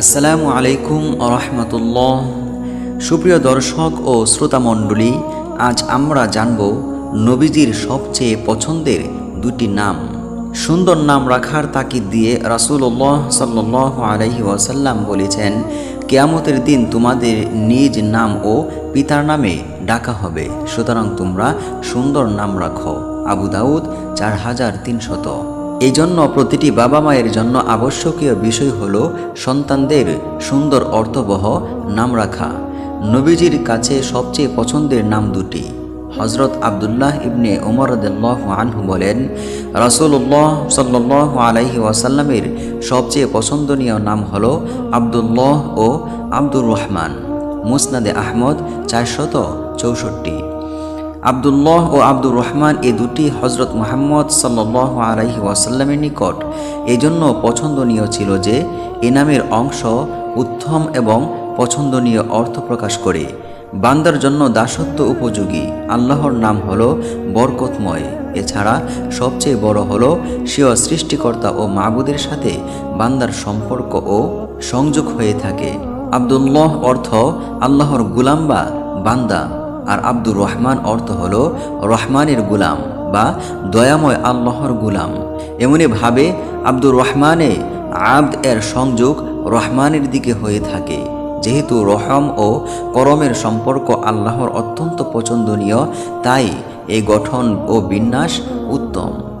আসসালামু আলাইকুম রহমতুল্লাহ সুপ্রিয় দর্শক ও শ্রোতামণ্ডলী আজ আমরা জানব নবীজির সবচেয়ে পছন্দের দুটি নাম। সুন্দর নাম রাখার তাকিদ দিয়ে রাসূলুল্লাহ সাল্লাহ আলহি ওয়াসাল্লাম বলেছেন, কেয়ামতের দিন তোমাদের নিজ নাম ও পিতার নামে ডাকা হবে। সুতরাং তোমরা সুন্দর নাম রাখো। আবু দাউদ, চার হাজার তিনশত। এই জন্য প্রতিটি বাবা মায়ের জন্য আবশ্যকীয় বিষয় হল সন্তানদের সুন্দর অর্থবহ নাম রাখা। নবীজির কাছে সবচেয়ে পছন্দের নাম দুটি। হজরত আবদুল্লাহ ইবনে ওমর আনহু বলেন, রাসূলুল্লাহ সাল্লাহ আলাইহি ওয়াসাল্লামের সবচেয়ে পছন্দনীয় নাম হল আবদুল্লাহ ও আব্দুর রহমান। মুসনাদে আহমদ চারশত চৌষট্টি। আবদুল্লাহ ও আব্দুর রহমান এ দুটি হজরত মোহাম্মদ সাল্লাহ আলাইহি ওয়াসাল্লামের নিকট। এজন্য পছন্দনীয় ছিল যে, এ নামের অংশ উত্তম এবং পছন্দনীয় অর্থ প্রকাশ করে। বান্দার জন্য দাসত্ব উপযোগী। আল্লাহর নাম হল বরকতময়। এছাড়া সবচেয়ে বড় হল সেও সৃষ্টিকর্তা ও মাবুদের সাথে বান্দার সম্পর্ক ও সংযোগ হয়ে থাকে। আবদুল্লাহ অর্থ আল্লাহর গুলাম বা বান্দা। আর আব্দুর রহমান অর্থ হল রহমানের গুলাম বা দয়াময় আল্লাহর গুলাম। এমনি ভাবে আব্দুর রহমানে আব্দ এর সংযোগ রহমানের দিকে হয়ে থাকে। যেহেতু রহম ও করমের সম্পর্ক আল্লাহর অত্যন্ত পছন্দনীয়, তাই এই গঠন ও বিন্যাস উত্তম।